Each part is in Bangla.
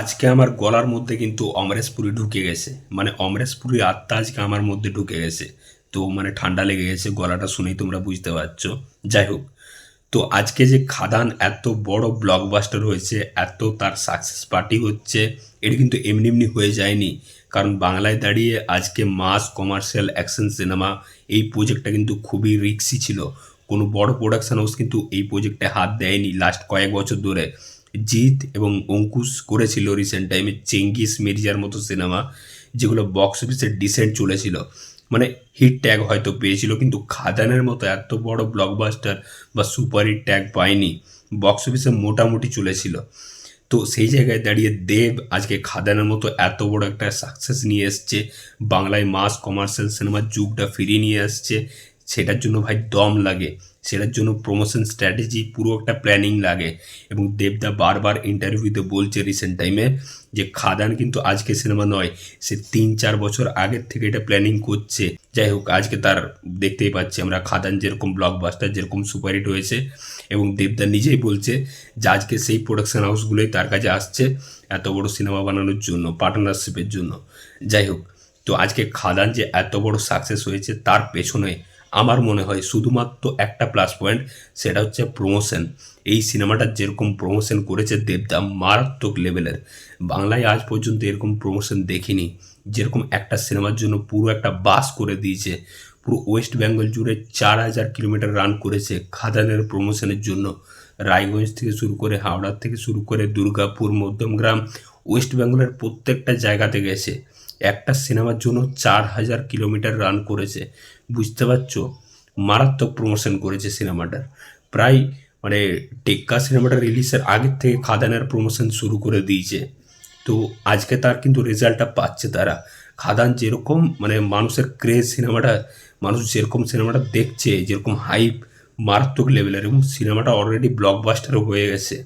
আজকে আমার গলার মধ্যে কিন্তু অমরেশপুরি ঢুকে গেছে। মানে অমরেশপুরি আত্মা আজকে আমার মধ্যে ঢুকে গেছে। তো মানে ঠান্ডা লেগে গেছে, গলাটা শুনেই তোমরা বুঝতে পারছ। যাই হোক, তো আজকে যে খাদান এত বড় ব্লকবাস্টার হয়েছে, এত তার সাকসেস পার্টি হচ্ছে, এটা কিন্তু এমনি এমনি হয়ে যায়নি। কারণ বাংলায় দাঁড়িয়ে আজকে মাস কমার্শিয়াল অ্যাকশন সিনেমা এই প্রজেক্টটা কিন্তু খুবই রিক্সি ছিল। কোনো বড় প্রোডাকশন হাউস কিন্তু এই প্রজেক্টে হাত দেয়নি লাস্ট কয়েক বছর ধরে। জিৎ এবং অঙ্কুশ করেছিল রিসেন্ট টাইমে চেঙ্গিস মির্জার মতো সিনেমা যেগুলো বক্স অফিসে ডিসেন্ট চলেছিল। মানে হিট ট্যাগ হয়তো পেয়েছিল, কিন্তু খাদানের মতো এত বড় ব্লকবাস্টার বা সুপার হিট ট্যাগ পায়নি বক্স অফিসে মোটামুটি চলেছিল। তো সেই জায়গায় দাঁড়িয়ে দেব আজকে খাদানের মতো এত বড় একটা সাকসেস নিয়ে এসছে, বাংলায় মাস কমার্শিয়াল সিনেমার যুগটা ফিরিয়ে নিয়ে আসছে, সেটার জন্য ভাই দম লাগে। সেটার জন্য প্রমোশন স্ট্র্যাটেজি পুরো একটা প্ল্যানিং লাগে। এবং দেবদা বারবার ইন্টারভিউতে বলছে রিসেন্ট টাইমে যে খাদান কিন্তু আজকে সিনেমা নয়, সে তিন চার বছর আগের থেকে এটা প্ল্যানিং করছে। যাই হোক, আজকে তার দেখতেই পাচ্ছি আমরা খাদান যেরকম ব্লকবাস্টার যেরকম সুপারহিট হয়েছে এবং দেবদা নিজেই বলছে যে আজকে সেই প্রোডাকশন হাউসগুলোই তার কাছে আসছে এত বড় সিনেমা বানানোর জন্য পার্টনারশিপের জন্য। যাই হোক, তো আজকে খাদান যে এত বড় সাকসেস হয়েছে তার পেছনে আমার মনে হয় শুধুমাত্র একটা প্লাস পয়েন্ট সেটা হচ্ছে প্রমোশন এই সিনেমাটা যেরকম প্রমোশন করেছে দেবদা, মারাত্মক লেভেলের বাংলায় আজ পর্যন্ত এরকম প্রমোশন দেখিনি। যেরকম একটা সিনেমার জন্য পুরো একটা বাস করে দিয়েছে, পুরো ওয়েস্ট বেঙ্গল জুড়ে চার হাজার কিলোমিটার রান করেছে খাদানের প্রমোশনের জন্য। রায়গঞ্জ থেকে শুরু করে হাওড়া থেকে শুরু করে দুর্গাপুর, মধ্যমগ্রাম ওয়েস্ট বেঙ্গলের প্রত্যেকটা জায়গাতে গেছে। একটা সিনেমার জন্য চার হাজার কিলোমিটার রান করেছে। বুঝতে পারছ? মারাত্মক প্রমোশন করেছে সিনেমাটার। প্রায় মানে টেক্কা সিনেমাটা রিলিজের আগের থেকে খাদানের প্রমোশন শুরু করে দিয়েছে। তো আজকে তার কিন্তু রেজাল্টটা পাচ্ছে তারা। খাদান যেরকম মানে মানুষের ক্রেজ সিনেমাটা, মানুষ যেরকম সিনেমাটা দেখছে, যেরকম হাইপ মারাত্মক লেভেলের এবং সিনেমাটা অলরেডি ব্লকবাস্টারও হয়ে গেছে।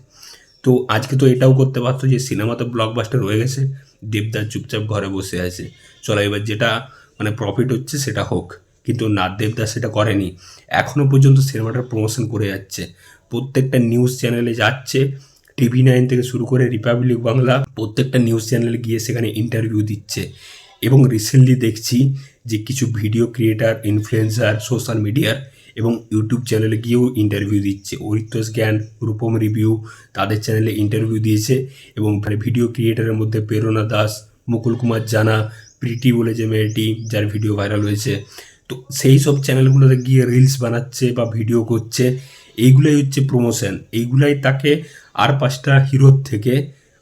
তো আজকে তো এটাও করতে পারতো যে সিনেমা তো ব্লকবাস্টার হয়ে গেছে। দেবদার চুপচাপ ঘরে বসে আছে। চলো এবার যেটা মানে প্রফিট হচ্ছে সেটা হোক। কিন্তু না দেবদাস সেটা করেনি। এখনও পর্যন্ত সিনেমাটার প্রমোশন করে যাচ্ছে। প্রত্যেকটা নিউজ চ্যানেলে যাচ্ছে। টিভি নাইন থেকে শুরু করে রিপাবলিক বাংলা প্রত্যেকটা নিউজ চ্যানেলে গিয়ে সেখানে ইন্টারভিউ দিচ্ছে। এবং রিসেন্টলি দেখছি যে কিছু ভিডিও ক্রিয়েটার ইনফ্লুয়েন্সার সোশ্যাল মিডিয়ার এবং ইউটিউব চ্যানেলে গিয়েও ইন্টারভিউ দিচ্ছে। ঐত্যস জ্ঞান রূপম রিভিউ তাদের চ্যানেলে ইন্টারভিউ দিয়েছে এবং ভিডিও ক্রিয়েটারের মধ্যে প্রেরণা দাস মুকুল কুমার জানা প্রীতি বলে যে মেয়েটি যার ভিডিও ভাইরাল হয়েছে। তো সেই সব চ্যানেলগুলোতে গিয়ে রিলস বানাচ্ছে বা ভিডিও করছে। এইগুলোই হচ্ছে প্রমোশন এইগুলাই তাকে আর পাঁচটা হিরোর থেকে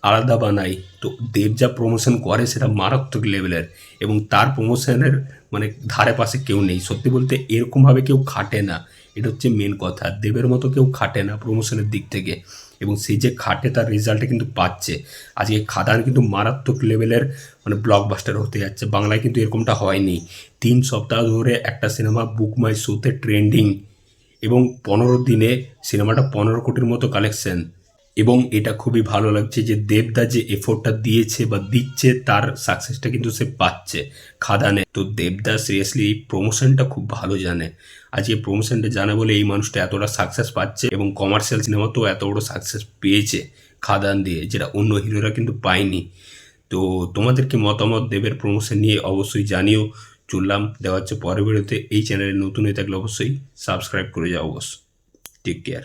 আলাদা বানাই তো দেব যা প্রমোশন করে সেটা মারাত্মক লেভেলের এবং তার প্রমোশনের মানে ধারে পাশে কেউ নেই। সত্যি বলতে এরকমভাবে কেউ খাটে না। এটা হচ্ছে মেন কথা। দেবের মতো কেউ খাটে না প্রমোশনের দিক থেকে এবং সেই যে খাটে তার রেজাল্টে কিন্তু পাচ্ছে। আজকে খাদান কিন্তু মারাত্মক লেভেলের মানে ব্লকবাস্টার হতে যাচ্ছে। বাংলায় কিন্তু এরকমটা হয়নি। তিন সপ্তাহ ধরে একটা সিনেমা বুক মাই শোতে ট্রেন্ডিং এবং পনেরো দিনে সিনেমাটা পনেরো কোটির মতো কালেকশন এবং এটা খুবই ভালো লাগছে যে দেবদা যে এফোর্টটা দিয়েছে বা দিচ্ছে, তার সাকসেসটা কিন্তু সে পাচ্ছে খাদানে। তো দেবদা সিরিয়াসলি এই প্রমোশনটা খুব ভালো জানে। আজকে প্রমোশনটা জানে বলে এই মানুষটা এতটা সাকসেস পাচ্ছে এবং কমার্শিয়াল সিনেমাতেও এত বড় সাকসেস পেয়েছে খাদান দিয়ে, যেটা অন্য হিরোরা কিন্তু পায়নি। তো তোমাদের কি মতামত দেবের প্রমোশন নিয়ে অবশ্যই জানিও। চললাম, দেওয়া হচ্ছে পরের ভিডিওতে এই চ্যানেলে নতুন হয়ে থাকলে অবশ্যই সাবস্ক্রাইব করে যাও অবশ্য। Take care